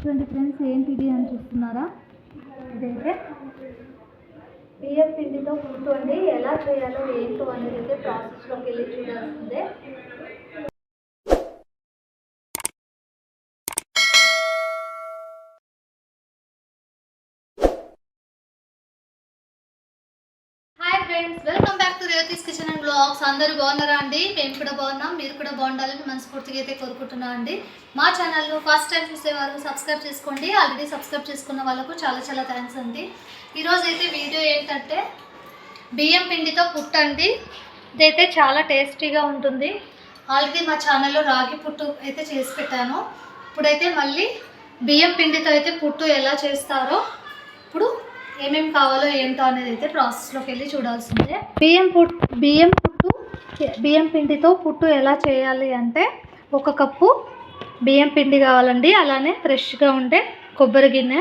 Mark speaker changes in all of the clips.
Speaker 1: చూడండి ఫ్రెండ్స్ ఏంటిది అని చూస్తున్నారా? ఇదైతే బియ్యం పిండితో ఫుడ్ వండి ఎలా చేయాలో ఏంటో అనేది అయితే ప్రాసెస్లోకి వెళ్ళి చూడాల్సిందే. Friends welcome back to Revathi's kitchen and blogs అందరూ బాగున్నారా అండి? మేము కూడా బాగున్నాం. మీరు కూడా బాగుండాలని మనస్ఫూర్తిగా అయితే కోరుకుంటున్నాం అండి. మా ఛానల్లో ఫస్ట్ టైం చూసేవారు సబ్స్క్రైబ్ చేసుకోండి. ఆల్రెడీ సబ్స్క్రైబ్ చేసుకున్న వాళ్ళకు చాలా చాలా థ్యాంక్స్ అండి. ఈరోజు అయితే వీడియో ఏంటంటే బియ్యం పిండితో పుట్టండి ఇదైతే చాలా టేస్టీగా ఉంటుంది. ఆల్రెడీ మా ఛానల్లో రాగి పుట్టు అయితే చేసి పెట్టాను. ఇప్పుడైతే మళ్ళీ బియ్యం పిండితో అయితే పుట్టు ఎలా చేస్తారో ఏమేమి కావాలో ఏంటో అనేది అయితే ప్రాసెస్లోకి వెళ్ళి చూడాల్సిందే. బియ్యం పుట్ బియ్యం పుట్టు బియ్యం పిండితో పుట్టు ఎలా చేయాలి అంటే ఒక కప్పు బియ్యం పిండి కావాలండి. అలానే ఫ్రెష్గా ఉండే కొబ్బరి గిన్నె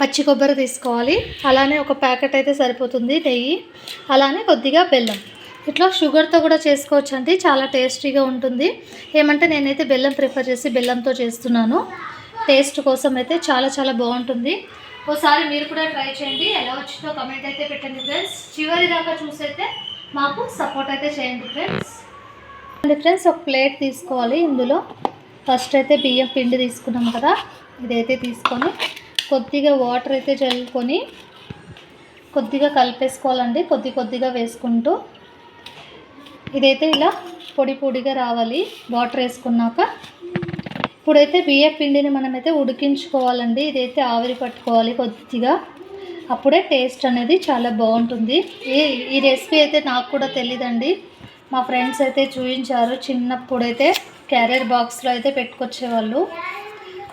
Speaker 1: పచ్చి కొబ్బరి తీసుకోవాలి. అలానే ఒక ప్యాకెట్ అయితే సరిపోతుంది నెయ్యి. అలానే కొద్దిగా బెల్లం. ఇట్లా షుగర్తో కూడా చేసుకోవచ్చు అండి చాలా టేస్టీగా ఉంటుంది. ఏమంటే నేనైతే బెల్లం ప్రిఫర్ చేసి బెల్లంతో చేస్తున్నాను. టేస్ట్ కోసం అయితే చాలా చాలా బాగుంటుంది. ఒకసారి మీరు కూడా ట్రై చేయండి. ఎలా వచ్చిందో కమెంట్ అయితే పెట్టండి ఫ్రెండ్స్ చివరి దాకా చూసైతే మాకు సపోర్ట్ అయితే చేయండి ఫ్రెండ్స్ అండి ఫ్రెండ్స్ ఒక ప్లేట్ తీసుకోవాలి ఇందులో. ఫస్ట్ అయితే బియ్యం పిండి తీసుకున్నాం కదా ఇదైతే తీసుకొని కొద్దిగా వాటర్ అయితే చల్లుకొని కొద్దిగా కలిపేసుకోవాలండి. కొద్ది కొద్దిగా వేసుకుంటూ ఇదైతే ఇలా పొడి పొడిగా రావాలి. వాటర్ వేసుకున్నాక ఇప్పుడైతే బియ్య పిండిని మనమైతే ఉడికించుకోవాలండి. ఇదైతే ఆవిరి పట్టుకోవాలి కొద్దిగా. అప్పుడే టేస్ట్ అనేది చాలా బాగుంటుంది. ఈ ఈ రెసిపీ అయితే నాకు కూడా తెలియదండి మా ఫ్రెండ్స్ అయితే చూపించారు చిన్నప్పుడైతే క్యారియర్ బాక్స్లో అయితే పెట్టుకొచ్చేవాళ్ళు.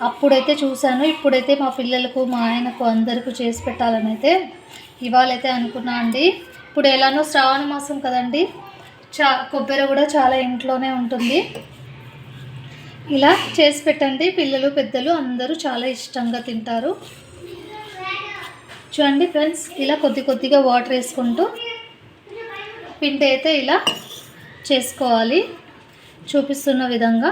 Speaker 1: అప్పుడైతే చూశాను. ఇప్పుడైతే మా పిల్లలకు మా ఆయనకు అందరికీ చేసి పెట్టాలని అయితే ఇవాళైతే అనుకున్నా అండి. ఇప్పుడు ఎలానో శ్రావణ మాసం కదండి. చా కొబ్బరి కూడా చాలా ఇంట్లోనే ఉంటుంది. ఇలా చేసి పెట్టండి. పిల్లలు పెద్దలు అందరూ చాలా ఇష్టంగా తింటారు. చూడండి ఫ్రెండ్స్ ఇలా కొద్ది కొద్దిగా వాటర్ వేసుకుంటూ పిండి అయితే ఇలా చేసుకోవాలి. చూపిస్తున్న విధంగా.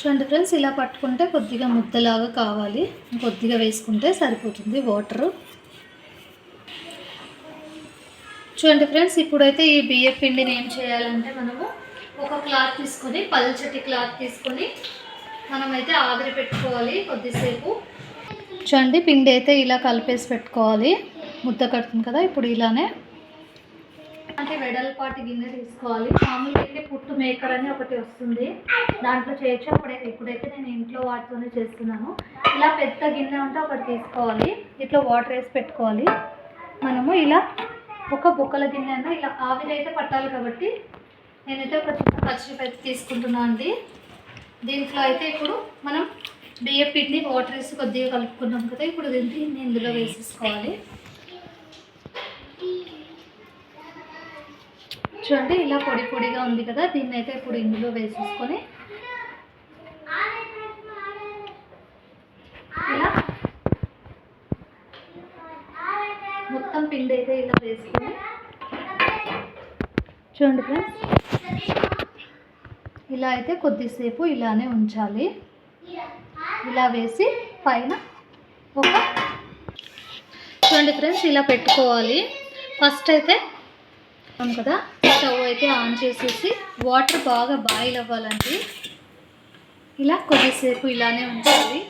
Speaker 1: చూడండి ఫ్రెండ్స్ ఇలా పట్టుకుంటే కొద్దిగా ముద్దలాగా కావాలి. కొద్దిగా వేసుకుంటే సరిపోతుంది వాటరు. చూడండి ఫ్రెండ్స్ ఇప్పుడైతే ఈ బియ్య పిండిని ఏం చేయాలంటే మనము ఒక క్లాత్ తీసుకొని పల్చటి క్లాత్ తీసుకొని మనమైతే ఆవిరి పెట్టుకోవాలి కొద్దిసేపు. చూడండి పిండి అయితే ఇలా కలిపేసి పెట్టుకోవాలి. ముద్ద కడుతుంది కదా ఇప్పుడు ఇలానే. అంటే వెడల్పాటి గిన్నె తీసుకోవాలి. మామూలుగా అయితే పుట్టు మేకర్ అని ఒకటి వస్తుంది. దాంట్లో చేయొచ్చు. అప్పుడే ఇప్పుడైతే నేను ఇంట్లో వాటితోనే చేస్తున్నాను. ఇలా పెద్ద గిన్నె ఉంటే ఒకటి తీసుకోవాలి. ఇట్లా వాటర్ వేసి పెట్టుకోవాలి. మనము ఇలా ఒక బొక్కల గిన్నె అయినా ఇలా ఆవిరైతే అయితే పట్టాలి కాబట్టి నేనైతే ఒక చిన్న పచ్చిమిరప అయితే తీసుకుంటున్నాను అండి. దీంట్లో అయితే ఇప్పుడు మనం బియ్య పిండిని వాటర్ వేసి కొద్దిగా కలుపుకున్నాం కదా ఇప్పుడు దీన్ని ఇందులో వేసేసుకోవాలి. చూడండి ఇలా పొడి పొడిగా ఉంది కదా దీన్ని అయితే ఇప్పుడు ఇందులో వేసేసుకొని ఇలా మొత్తం పిండి అయితే ఇలా చూడండి ఫ్రెండ్స్ ఇలా అయితే కొద్దిసేపు ఇలానే ఉంచాలి. ఇలా వేసి పైన ఒక చూడండి ఫ్రెండ్స్ ఇలా పెట్టుకోవాలి. ఫస్ట్ అయితే కదా స్టవ్ అయితే ఆన్ చేసేసి వాటర్ బాగా బాయిల్ అవ్వాలండి. ఇలా కొద్దిసేపు ఇలానే ఉంచాలి.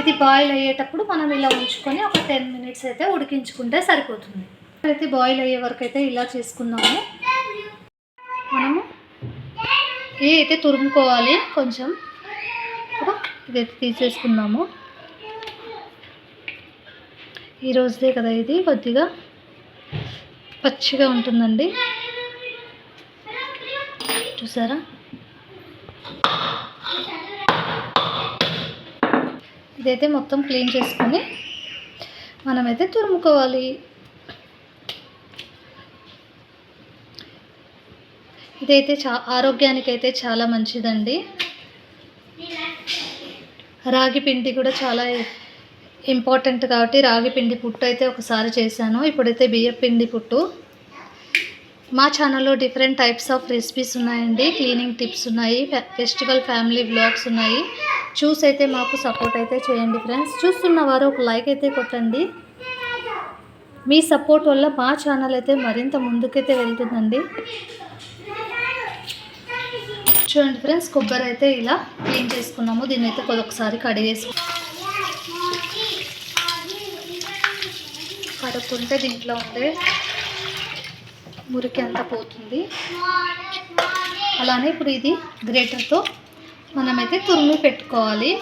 Speaker 1: ఇది బాయిల్ అయ్యేటప్పుడు మనం ఇలా ఉంచుకొని ఒక టెన్ మినిట్స్ అయితే ఉడికించుకుంటే సరిపోతుంది. అయితే బాయిల్ అయ్యే వరకు అయితే ఇలా చేసుకుందాము మనము ఇది అయితే తురుముకోవాలి కొంచెం ఇదైతే తీసేసుకుందాము. ఈ రోజుదే కదా ఇది కొద్దిగా పచ్చిగా ఉంటుందండి. చూసారా? ఇదైతే మొత్తం క్లీన్ చేసుకొని మనమైతే తురుముకోవాలి. ఇదైతే చా ఆరోగ్యానికి అయితే చాలా మంచిదండి. రాగి పిండి కూడా చాలా ఇంపార్టెంట్ కాబట్టి రాగి పిండి పుట్టు అయితే ఒకసారి చేశాను. ఇప్పుడైతే బియ్యం పిండి పుట్టు. మా ఛానల్లో డిఫరెంట్ టైప్స్ ఆఫ్ రెసిపీస్ ఉన్నాయండి. క్లీనింగ్ టిప్స్ ఉన్నాయి ఫెస్టివల్ ఫ్యామిలీ బ్లాగ్స్ ఉన్నాయి. చూస్ అయితే మాకు సపోర్ట్ అయితే చేయండి ఫ్రెండ్స్ చూస్తున్న వారు ఒక లైక్ అయితే కొట్టండి. మీ సపోర్ట్ వల్ల మా ఛానల్ అయితే మరింత ముందుకైతే వెళ్తుందండి. చూడండి ఫ్రెండ్స్ కొబ్బరి అయితే ఇలా క్లీన్ చేసుకున్నాము. దీన్ని అయితే కొద్దిసారి కడిగేసి కడుక్కుంటే దీంట్లో ఉండే మురికి అంతా పోతుంది. అలానే ఇప్పుడు ఇది గ్రేటర్తో మనమైతే తురిమి పెట్టుకోవాలి.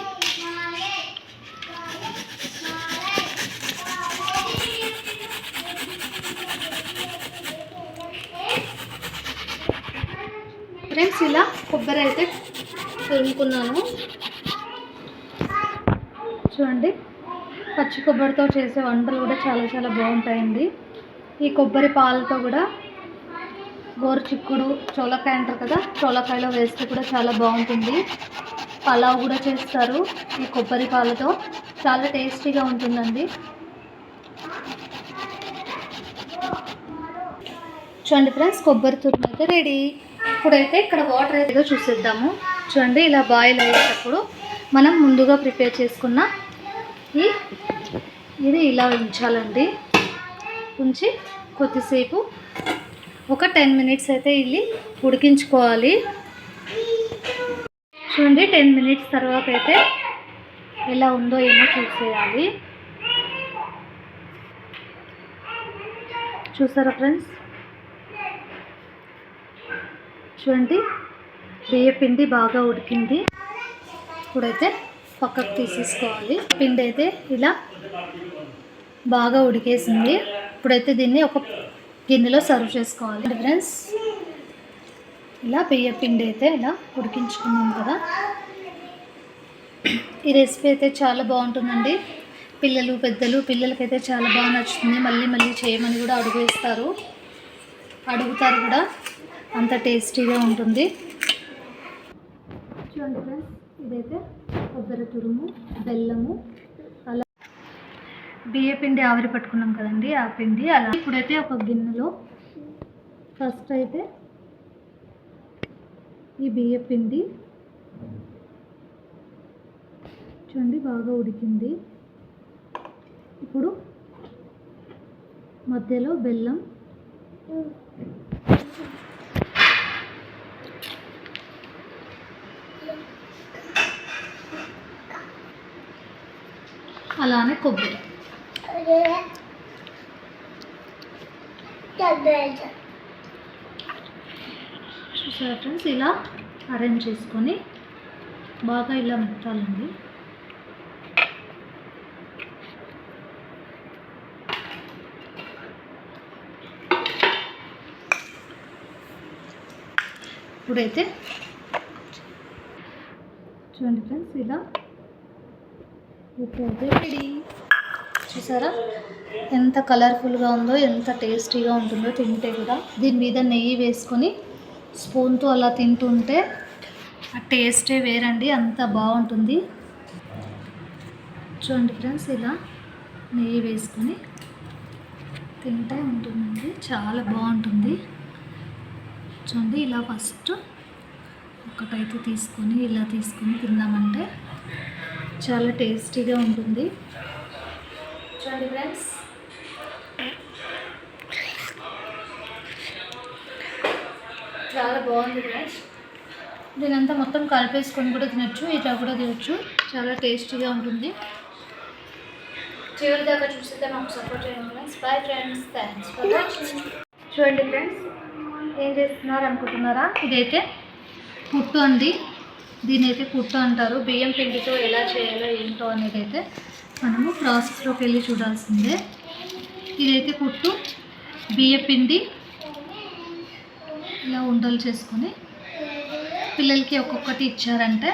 Speaker 1: ఫ్రెండ్స్ ఇలా కొబ్బరి అయితే తురుముకున్నాను. చూడండి పచ్చి కొబ్బరితో చేసే వంటలు కూడా చాలా చాలా బాగుంటాయండి. ఈ కొబ్బరి పాలతో కూడా గోరు చిక్కుడు చోలకాయ అంటారు కదా చోలకాయలో వేస్తే కూడా చాలా బాగుంటుంది. పలావ్ కూడా చేస్తారు ఈ కొబ్బరి పాలతో. చాలా టేస్టీగా ఉంటుందండి. చూడండి ఫ్రెండ్స్ కొబ్బరి తురుము అయితే రెడీ ఇప్పుడైతే ఇక్కడ వాటర్ అయితే చూసేద్దాము. చూడండి ఇలా బాయిల్ అయ్యేటప్పుడు మనం ముందుగా ప్రిపేర్ చేసుకున్న ఈ ఇది ఇలా ఉంచాలండి. ఉంచి కొద్దిసేపు ఒక టెన్ మినిట్స్ అయితే ఇల్లి ఉడికించుకోవాలి. చూడండి టెన్ మినిట్స్ తర్వాత అయితే ఎలా ఉందో ఏమో చూసేయాలి. చూసారా ఫ్రెండ్స్? చూడండి. బియ్య పిండి బాగా ఉడికింది. ఇప్పుడైతే పక్కకు తీసేసుకోవాలి. పిండి అయితే ఇలా బాగా ఉడికేసింది. ఇప్పుడైతే దీన్ని ఒక గిన్నెలో సర్వ్ చేసుకోవాలి. ఫ్రెండ్స్ ఇలా బియ్య పిండి అయితే ఇలా ఉడికించుకున్నాం కదా. ఈ రెసిపీ అయితే చాలా బాగుంటుందండి. పిల్లలు పెద్దలు పిల్లలకైతే చాలా బాగా నచ్చుతుంది. మళ్ళీ మళ్ళీ చేయమని కూడా అడుగు అడుగుతారు కూడా. అంత టేస్టీగా ఉంటుంది. చూడండి ఫ్రెండ్స్ ఇదైతే కొబ్బరి తురుము బెల్లము అలా బియ్య పిండి ఆవిరి పట్టుకున్నాం కదండి ఆ పిండి అలా ఇప్పుడైతే ఒక గిన్నెలో ఫస్ట్ అయితే ఈ బియ్య పిండి చూడండి బాగా ఉడికింది. ఇప్పుడు మధ్యలో బెల్లం. అలానే కొబ్బరి. చూసారా ఫ్రెండ్స్? ఇలా అరేంజ్ చేసుకొని బాగా ఇలా ముట్టాలండి ఇప్పుడైతే చూడండి ఫ్రెండ్స్ ఇలా రెడీ చూసారా? ఎంత కలర్ఫుల్గా ఉందో ఎంత టేస్టీగా ఉంటుందో తింటే కూడా. దీని మీద నెయ్యి వేసుకొని స్పూన్తో అలా తింటుంటే ఆ టేస్టే వేరండి అంత బాగుంటుంది. చూడండి ఫ్రెండ్స్ ఇలా నెయ్యి వేసుకొని తింటే ఉంటుందండి చాలా బాగుంటుంది. చూడండి ఇలా ఫస్ట్ ఒకటైతే తీసుకొని ఇలా తీసుకొని తిన్నామంటే చాలా టేస్టీగా ఉంటుంది. చూడండి ఫ్రెండ్స్. చాలా బాగుంది ఫ్రెండ్స్. దీనంతా మొత్తం కలిపేసుకొని కూడా తినచ్చు ఇట్లా కూడా తినచ్చు. చాలా టేస్టీగా ఉంటుంది. చివరి దాకా చూసితే మాకు సపోర్ట్ చేయండి friends. Bye friends thanks for watching చూడండి ఫ్రెండ్స్ ఏం చేస్తున్నారు అనుకుంటున్నారా? ఇదైతే పుట్టు అండి దీని అయితే పుట్టు అంటారు. బియ్యం పిండితో ఎలా చేయాలో ఏంటో అనేది అయితే మనము ప్రాసెస్లోకి వెళ్ళి చూడాల్సిందే. ఇదైతే పుట్టు బియ్య పిండి ఇలా ఉండలు చేసుకొని పిల్లలకి ఒక్కొక్కటి ఇచ్చారంటే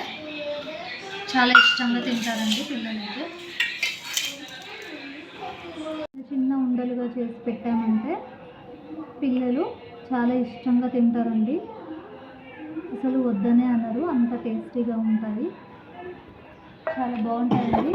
Speaker 1: చాలా ఇష్టంగా తింటారండి పిల్లలైతే. చిన్న ఉండలుగా చేసి పెట్టామంటే పిల్లలు చాలా ఇష్టంగా తింటారండి. అసలు వద్దనే అనరు అంత టేస్టీగా ఉంటుంది చాలా బాగుంటాయండి.